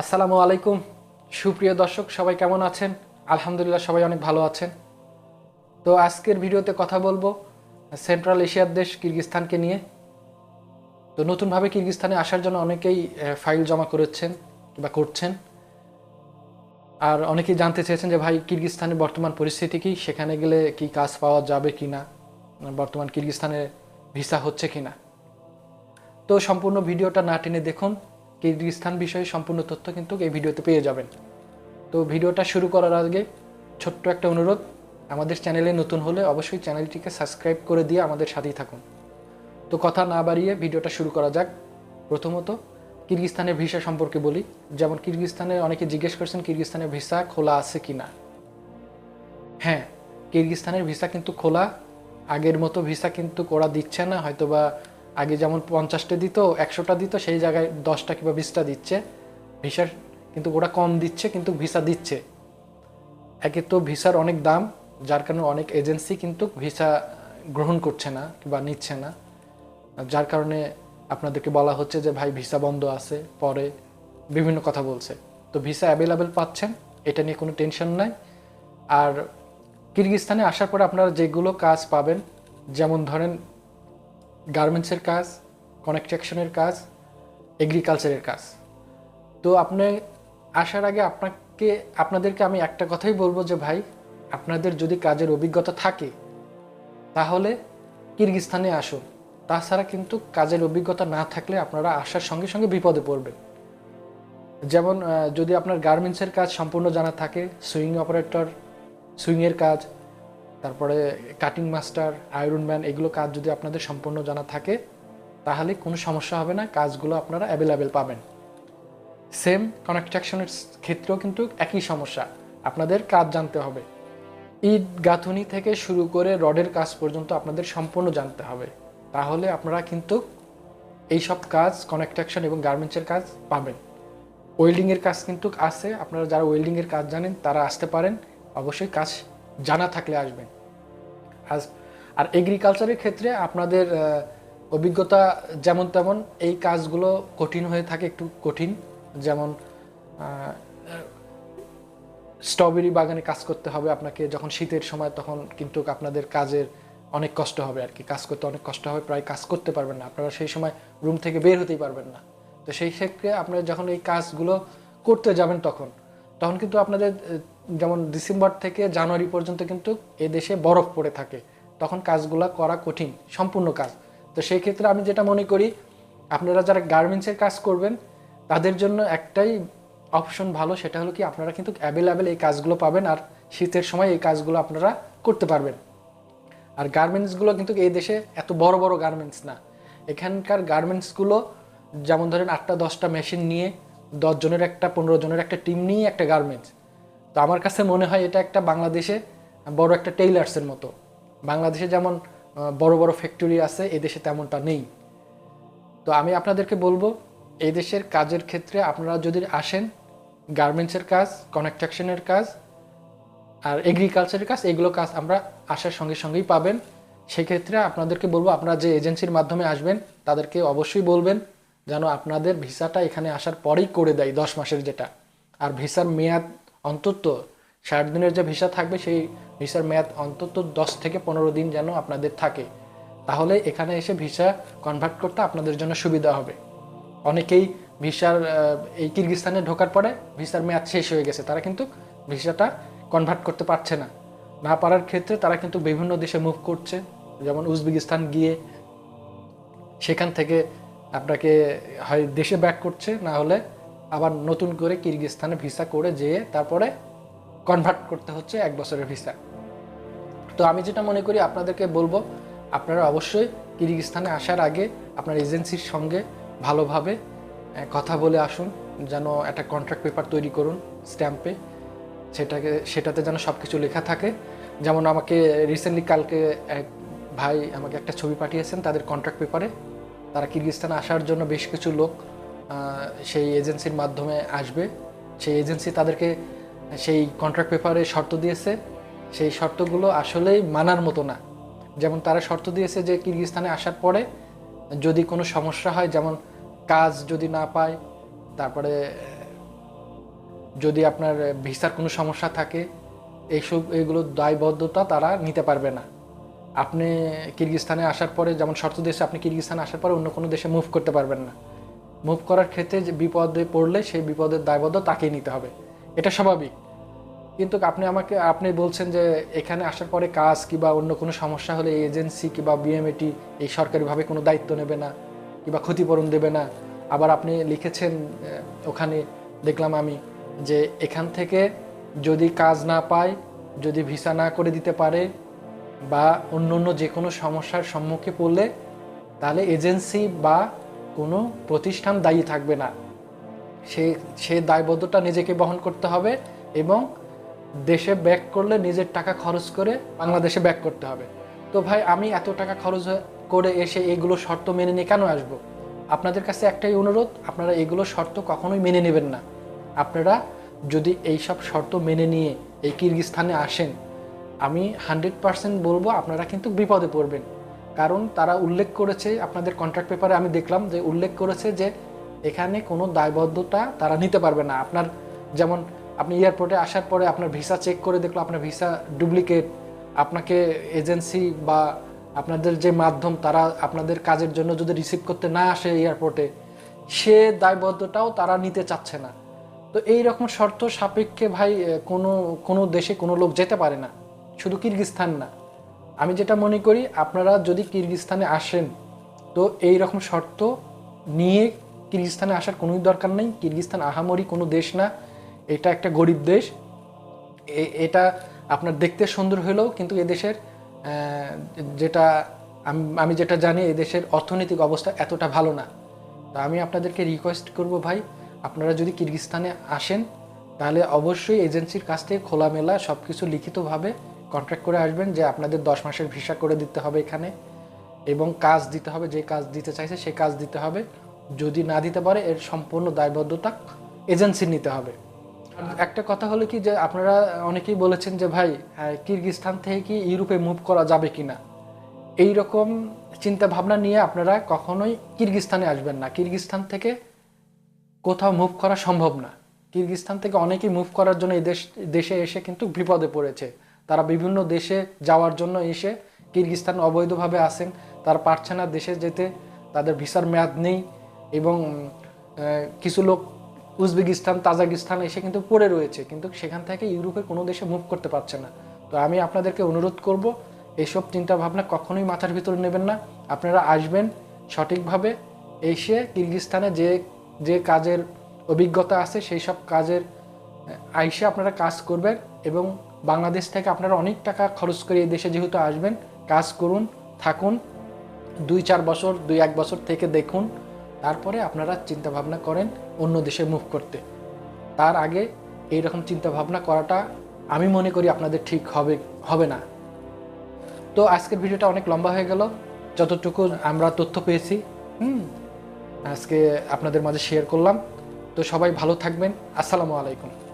আসসালামু আলাইকুম। সুপ্রিয় দর্শক, সবাই কেমন আছেন? আলহামদুলিল্লাহ, সবাই অনেক ভালো আছেন। তো আজকের ভিডিওতে কথা বলব সেন্ট্রাল এশিয়ার দেশ কিরগিস্তানকে নিয়ে। তো নতুনভাবে কিরগিস্তানে আসার জন্য অনেকেই ফাইল জমা করেছেন বা করছেন। আর অনেকেই জানতে চেয়েছেন যে, ভাই কিরগিস্তানের বর্তমান পরিস্থিতি কি? সেখানে গেলে কি কাজ পাওয়া যাবে কি না বর্তমান কিরগিস্তানে ভিসা হচ্ছে কি না তো সম্পূর্ণ ভিডিওটা না টেনে দেখুন। কিরগিস্তান বিষয়ে সম্পূর্ণ তথ্য কিন্তু এই ভিডিওতে পেয়ে যাবেন। তো ভিডিওটা শুরু করার আগে ছোট্ট একটা অনুরোধ, আমাদের চ্যানেলে নতুন হলে অবশ্যই চ্যানেলটিকে সাবস্ক্রাইব করে দিয়ে আমাদের সাথেই থাকুন। তো কথা না বাড়িয়ে ভিডিওটা শুরু করা যাক। প্রথমত কিরগিস্তানের ভিসা সম্পর্কে বলি। যেমন কিরগিস্তানে অনেকে জিজ্ঞেস করছেন কিরগিস্তানের ভিসা খোলা আছে কি না হ্যাঁ কিরগিস্তানের ভিসা কিন্তু খোলা। আগের মতো ভিসা কিন্তু ওরা দিচ্ছে না, হয়তোবা আগে যেমন পঞ্চাশটা দিত, একশোটা দিত, সেই জায়গায় দশটা কিংবা বিশটা দিচ্ছে। ভিসার কিন্তু ওরা কম দিচ্ছে, কিন্তু ভিসা দিচ্ছে। একে তো ভিসার অনেক দাম, যার কারণে অনেক এজেন্সি কিন্তু ভিসা গ্রহণ করছে না বা নিচ্ছে না। যার কারণে আপনাদেরকে বলা হচ্ছে যে, ভাই, ভিসা বন্ধ আছে, পরে বিভিন্ন কথা বলছে। তো ভিসা অ্যাভেলেবেল পাচ্ছেন, এটা নিয়ে কোনো টেনশন নাই। আর কিরগিস্তানে আসার পরে আপনারা যেগুলো কাজ পাবেন, যেমন ধরেন গার্মেন্টসের কাজ, কনস্ট্রাকশনের কাজ এগ্রিকালচারের কাজ। তো আপনি আসার আগে আপনাকে, আপনাদেরকে আমি একটা কথাই বলব যে ভাই, আপনাদের যদি কাজের অভিজ্ঞতা থাকে, তাহলে কিরগিস্তানে আসুন। তাছাড়া কিন্তু কাজের অভিজ্ঞতা না থাকলে আপনারা আসার সঙ্গে সঙ্গে বিপদে পড়বেন। যেমন যদি আপনার গার্মেন্টসের কাজ সম্পূর্ণ জানা থাকে, সুইং অপারেটর, সুইংয়ের কাজ তারপরে কাটিং মাস্টার আয়রন ম্যান এগুলো কাজ যদি আপনাদের সম্পূর্ণ জানা থাকে, তাহলে কোনো সমস্যা হবে না, কাজগুলো আপনারা অ্যাভেলেবেল পাবেন। সেম কনস্ট্রাকশনের ক্ষেত্রেও কিন্তু একই সমস্যা, আপনাদের কাজ জানতে হবে। ইট গাঁথুনি থেকে শুরু করে রডের কাজ পর্যন্ত আপনাদের সম্পূর্ণ জানতে হবে। তাহলে আপনারা কিন্তু এই সব কাজ কনস্ট্রাকশন এবং গার্মেন্টসের কাজ পাবেন। ওয়েল্ডিংয়ের কাজ কিন্তু আছে, আপনারা যারা ওয়েল্ডিংয়ের কাজ জানেন, তারা আসতে পারেন। অবশ্যই কাজ জানা থাকলে আসবেন। আজ আর এগ্রিকালচারের ক্ষেত্রে আপনাদের অভিজ্ঞতা যেমন তেমন, এই কাজগুলো কঠিন হয়ে থাকে, একটু কঠিন। যেমন স্ট্রবেরি বাগানে কাজ করতে হবে আপনাকে, যখন শীতের সময় তখন কিন্তু আপনাদের কাজের অনেক কষ্ট হবে আর কি। কাজ করতে অনেক কষ্ট হবে, প্রায় কাজ করতে পারবেন না। আপনারা সেই সময় রুম থেকে বের হতেই পারবেন না। তো সেই ক্ষেত্রে আপনারা যখন এই কাজগুলো করতে যাবেন তখন তখন কিন্তু আপনাদের যেমন ডিসেম্বর থেকে জানুয়ারি পর্যন্ত কিন্তু এ দেশে বরফ পড়ে থাকে। তখন কাজগুলো করা কঠিন, সম্পূর্ণ কাজ। তো সেই ক্ষেত্রে আমি যেটা মনে করি, আপনারা যারা গার্মেন্টসের কাজ করবেন, তাদের জন্য একটাই অপশন ভালো, সেটা হলো কি, আপনারা কিন্তু অ্যাভেলেবেল এই কাজগুলো পাবেন আর শীতের সময় এই কাজগুলো আপনারা করতে পারবেন। আর গার্মেন্টসগুলো কিন্তু এই দেশে এত বড় বড় গার্মেন্টস না। এখানকার গার্মেন্টসগুলো যেমন ধরেন আটটা দশটা মেশিন নিয়ে দশ জনের একটা, পনেরো জনের একটা টিম নিয়ে একটা গার্মেন্টস তো আমার কাছে মনে হয় এটা একটা বাংলাদেশে বড় একটা টেইলার্সের মতো। বাংলাদেশে যেমন বড় বড় ফ্যাক্টরি আছে এদেশে তেমনটা নেই। তো আমি আপনাদেরকে বলব এই দেশের কাজের ক্ষেত্রে আপনারা যদি আসেন গার্মেন্টসের কাজ কনস্ট্রাকশনের কাজ, আর এগ্রিকালচারের কাজ, এগুলো কাজ আমরা আসার সঙ্গে সঙ্গেই পাবেন। সেক্ষেত্রে আপনাদেরকে বলব, আপনারা যে এজেন্সির মাধ্যমে আসবেন, তাদেরকে অবশ্যই বলবেন যেন আপনাদের ভিসাটা এখানে আসার পরেই করে দেয়, দশ মাসের যেটা। আর ভিসার মেয়াদ অন্তত ষাট দিনের যে ভিসা থাকবে, সেই ভিসার মেয়াদ অন্তত দশ থেকে পনেরো দিন যেন আপনাদের থাকে। তাহলে এখানে এসে ভিসা কনভার্ট করতে আপনাদের জন্য সুবিধা হবে। অনেকেই ভিসার এই কিরগিস্তানে ঢোকার পরে ভিসার মেয়াদ শেষ হয়ে গেছে। তারা কিন্তু ভিসাটা কনভার্ট করতে পারছে না। না পারার ক্ষেত্রে তারা কিন্তু বিভিন্ন দেশে মুভ করছে। যেমন উজবেকিস্তান গিয়ে সেখান থেকে আপনাকে হয় দেশে ব্যাক করছে, না হলে আবার নতুন করে কিরগিস্তানে ভিসা করে যেয়ে তারপরে কনভার্ট করতে হচ্ছে এক বছরের ভিসা। তো আমি যেটা মনে করি আপনাদেরকে বলব, আপনারা অবশ্যই কিরগিস্তানে আসার আগে আপনার এজেন্সির সঙ্গে ভালোভাবে কথা বলে আসুন, যেন একটা কন্ট্রাক্ট পেপার তৈরি করুন স্ট্যাম্পে সেটাকে, সেটাতে যেন সব কিছু লেখা থাকে। যেমন আমাকে রিসেন্টলি কালকে এক ভাই আমাকে একটা ছবি পাঠিয়েছেন তাদের কন্ট্রাক্ট পেপারে তারা কিরগিস্তানে আসার জন্য বেশ কিছু লোক সেই এজেন্সির মাধ্যমে আসবে। সেই এজেন্সি তাদেরকে সেই কন্ট্রাক্ট পেপারে শর্ত দিয়েছে। সেই শর্তগুলো আসলেই মানার মতো না। যেমন তারা শর্ত দিয়েছে যে কিরগিস্তানে আসার পরে যদি কোনো সমস্যা হয়, যেমন কাজ যদি না পায়, তারপরে যদি আপনার ভিসার কোনো সমস্যা থাকে, এইসব, এগুলো দায়বদ্ধতা তারা নিতে পারবে না। আপনি কিরগিস্তানে আসার পরে, যেমন শর্ত দেশে আপনি কিরগিস্তানে আসার পরে অন্য কোনো দেশে মুভ করতে পারবেন না। মুভ করার ক্ষেত্রে যে বিপদে পড়লে সেই বিপদের দায়বদ্ধ তাকেই নিতে হবে। এটা স্বাভাবিক। কিন্তু আপনি আমাকে, আপনি বলছেন যে এখানে আসার পরে কাজ কিংবা অন্য কোনো সমস্যা হলে এজেন্সি কিংবা বিএমএটি এই সরকারিভাবে কোনো দায়িত্ব নেবে না কিংবা ক্ষতিপূরণ দেবে না। আবার আপনি লিখেছেন ওখানে দেখলাম আমি যে এখান থেকে যদি কাজ না পায়, যদি ভিসা না করে দিতে পারে বা অন্য অন্য যে কোনো সমস্যার সম্মুখে পড়লে তাহলে এজেন্সি বা কোনো প্রতিষ্ঠান দায়ী থাকবে না। সে সে দায়বদ্ধতা নিজেকে বহন করতে হবে এবং দেশে ব্যাক করলে নিজের টাকা খরচ করে বাংলাদেশে ব্যাক করতে হবে। তো ভাই, আমি এত টাকা খরচ করে এসে এগুলো শর্ত মেনে নিয়ে কেন আসব? আপনাদের কাছে একটাই অনুরোধ, আপনারা এগুলো শর্ত কখনোই মেনে নেবেন না। আপনারা যদি এই সব শর্ত মেনে নিয়ে এই কিরগিস্তানে আসেন, আমি হান্ড্রেড পার্সেন্ট বলব আপনারা কিন্তু বিপদে পড়বেন। কারণ তারা উল্লেখ করেছে, আপনাদের কন্ট্রাক্ট পেপারে আমি দেখলাম যে উল্লেখ করেছে যে এখানে কোনো দায়বদ্ধতা তারা নিতে পারবে না। আপনার যেমন আপনি এয়ারপোর্টে আসার পরে আপনার ভিসা চেক করে দেখল, আপনার ভিসা ডুপ্লিকেট আপনাকে এজেন্সি বা আপনাদের যে মাধ্যম তারা আপনাদের কাজের জন্য যদি রিসিভ করতে না আসে এয়ারপোর্টে সে দায়বদ্ধতাও তারা নিতে চাচ্ছে না। তো এই রকম শর্ত সাপেক্ষে ভাই কোনো কোনো দেশে কোনো লোক যেতে পারে না। শুধু কিরগিস্তান না। আমি যেটা মনে করি, আপনারা যদি কিরগিস্তানে আসেন, তো এই রকম শর্ত নিয়ে কিরগিস্তানে আসার কোনোই দরকার নেই। কিরগিস্তান আহামরি কোনো দেশ না, এটা একটা গরিব দেশ। এটা আপনার দেখতে সুন্দর হলেও কিন্তু এদেশের যেটা আমি যেটা জানি, এদেশের অর্থনৈতিক অবস্থা এতটা ভালো না। তো আমি আপনাদেরকে রিকোয়েস্ট করব ভাই, আপনারা যদি কিরগিস্তানে আসেন, তাহলে অবশ্যই এজেন্সির কাছ থেকে খোলামেলা সব কিছু লিখিতভাবে কন্ট্রাক্ট করে আসবেন যে আপনাদের দশ মাসের ভিসা করে দিতে হবে এখানে এবং কাজ দিতে হবে, যে কাজ দিতে চাইছে সেই কাজ দিতে হবে। যদি না দিতে পারে, এর সম্পূর্ণ দায়বদ্ধতা এজেন্সির নিতে হবে। একটা কথা হলো কি যে আপনারা অনেকেই বলেছেন যে ভাই কিরগিস্তান থেকে কি ইউরোপে মুভ করা যাবে কি না এই রকম চিন্তা ভাবনা নিয়ে আপনারা কখনোই কিরগিস্তানে আসবেন না। কিরগিস্তান থেকে কোথাও মুভ করা সম্ভব না। কিরগিস্তান থেকে অনেকেই মুভ করার জন্য এই দেশ, দেশে এসে কিন্তু বিপদে পড়েছে। তারা বিভিন্ন দেশে যাওয়ার জন্য এসে কিরগিস্তান অবৈধভাবে আসেন। তারা পারছে না দেশে যেতে তাদের ভিসার মেয়াদ নেই এবং কিছু লোক উজবেকিস্তান, তাজাকিস্তান এসে কিন্তু পড়ে রয়েছে। কিন্তু সেখান থেকে ইউরোপের কোনো দেশে মুভ করতে পারছে না। তো আমি আপনাদেরকে অনুরোধ করব, এইসব চিন্তাভাবনা কখনোই মাথার ভিতরে নেবেন না। আপনারা আসবেন সঠিকভাবে এসে কিরগিস্তানে যে যে কাজের অভিজ্ঞতা আছে, সেই সব কাজের আইসে আপনারা কাজ করবেন এবং বাংলাদেশ থেকে আপনারা অনেক টাকা খরচ করে এই দেশে যেহেতু আসবেন, কাজ করুন, থাকুন, দুই চার বছর, দুই এক বছর থেকে দেখুন, তারপরে আপনারা চিন্তা ভাবনা করেন অন্য দেশে মুভ করতে। তার আগে এই রকম চিন্তা ভাবনা করাটা আমি মনে করি আপনাদের ঠিক হবে হবে না। তো আজকের ভিডিওটা অনেক লম্বা হয়ে গেল। যতটুকু আমরা তথ্য পেয়েছি, হুম, আজকে আপনাদের মাঝে শেয়ার করলাম। তো সবাই ভালো থাকবেন। আসসালামু আলাইকুম।